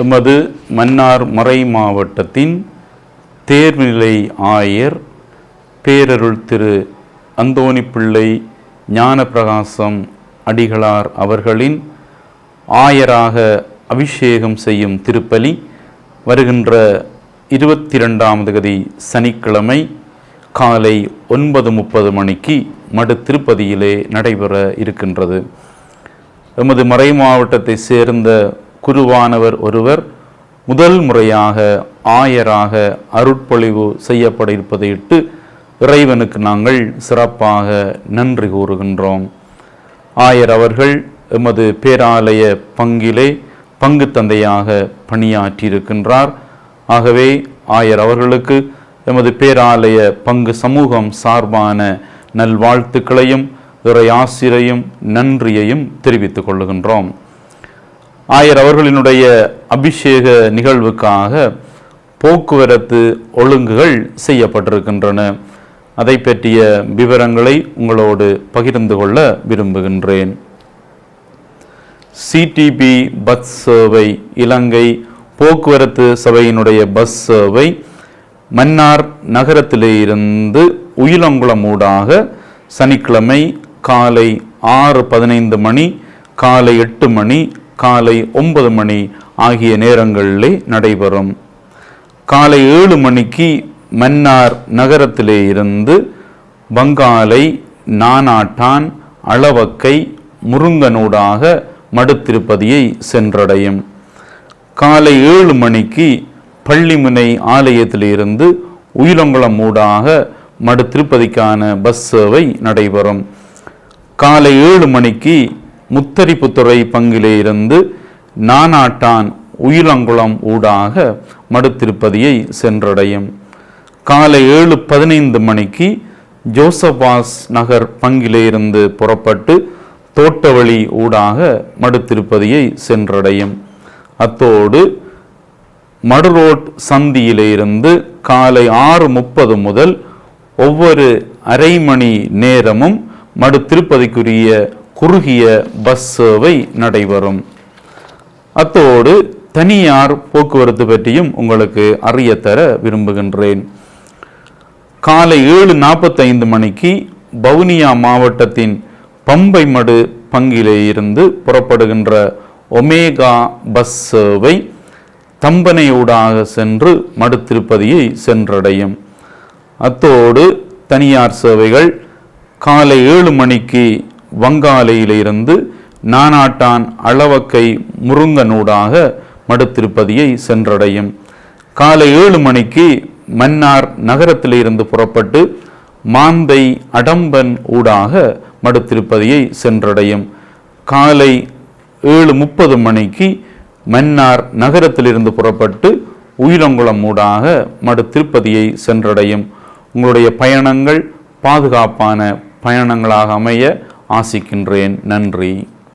எமது மன்னார் மறை மாவட்டத்தின் தேர்நிலை ஆயர் பேரருள் திரு அந்தோணி பிள்ளை ஞானப்பிரகாசம் அடிகளார் அவர்களின் ஆயராக அபிஷேகம் செய்யும் திருப்பலி வருகின்ற இருபத்தி ரெண்டாம் தேதி சனிக்கிழமை காலை ஒன்பது முப்பது மணிக்கு மடு திருப்பதியிலே நடைபெற இருக்கின்றது. எமது மறை மாவட்டத்தை சேர்ந்த குருவானவர் ஒருவர் முதல் முறையாக ஆயராக அருட்பொழிவு செய்யப்பட இருப்பதையிட்டு இறைவனுக்கு நாங்கள் சிறப்பாக நன்றி கூறுகின்றோம். ஆயர் அவர்கள் எமது பேராலய பங்கிலே பங்கு தந்தையாக பணியாற்றியிருக்கின்றார். ஆகவே ஆயர் அவர்களுக்கு எமது பேராலய பங்கு சமூகம் சார்பான நல்வாழ்த்துக்களையும் இறை ஆசிரையும் நன்றியையும் தெரிவித்துக் கொள்ளுகின்றோம். ஆயர் அவர்களினுடைய அபிஷேக நிகழ்வுக்காக போக்குவரத்து ஒழுங்குகள் செய்யப்பட்டிருக்கின்றன. அதை பற்றிய விவரங்களை உங்களோடு பகிர்ந்து கொள்ள விரும்புகின்றேன். சிடிபி பஸ் சேவை இலங்கை போக்குவரத்து சபையினுடைய பஸ் சேவை மன்னார் நகரத்திலிருந்து உயிலங்குளம் ஊடாக சனிக்கிழமை காலை ஆறு பதினைந்து மணி காலை எட்டு மணி காலை ஒன்பது மணி ஆகிய நேரங்களிலே நடைபெறும். காலை ஏழு மணிக்கு மன்னார் நகரத்திலே இருந்து பங்காலை நானாட்டான் அளவக்கை முருங்கனூடாக மடுத்திருப்பதியை சென்றடையும். காலை ஏழு மணிக்கு பள்ளிமுனை ஆலயத்திலிருந்து உயிலங்குளம் ஊடாக மடு திருப்பதிக்கான பஸ் சேவை நடைபெறும். காலை ஏழு மணிக்கு முத்தரிப்புத்துறை பங்கிலே இருந்து நானாட்டான் உயிலங்குளம் ஊடாக மடுத்திருப்பதியை சென்றடையும். காலை ஏழு பதினைந்து மணிக்கு ஜோசபாஸ் நகர் பங்கிலிருந்து புறப்பட்டு தோட்டவழி ஊடாக மடுத்திருப்பதியை சென்றடையும். அத்தோடு மடுரோட் சந்தியிலிருந்து காலை ஆறு முப்பது முதல் ஒவ்வொரு அரை மணி நேரமும் மடு திருப்பதிக்குரிய குறுகிய பஸ் சேவை நடைபெறும் அத்தோடு தனியார் போக்குவரத்து பற்றியும் உங்களுக்கு அறியத்தர விரும்புகின்றேன். காலை ஏழு நாற்பத்தைந்து மணிக்கு பவுனியா மாவட்டத்தின் பம்பை மடு பங்கிலே இருந்து புறப்படுகின்ற ஒமேகா பஸ் சேவை தம்பனையூடாக சென்று மடுத்திருப்பதியை சென்றடையும். அத்தோடு தனியார் சேவைகள் காலை ஏழு மணிக்கு வங்காலையிலிருந்து நானாட்டான் அளவக்கை முருங்கனூடாக மடுத்திருப்பதியை சென்றடையும். காலை ஏழு மணிக்கு மன்னார் நகரத்திலிருந்து புறப்பட்டு மாந்தை அடம்பன் ஊடாக மடுத்திருப்பதியை சென்றடையும். காலை ஏழு முப்பது மணிக்கு மன்னார் நகரத்திலிருந்து புறப்பட்டு உயிரங்குளம் ஊடாக மடு திருப்பதியை சென்றடையும். உங்களுடைய பயணங்கள் பாதுகாப்பான பயணங்களாக அமைய ஆசிக்கின்றேன். நன்றி.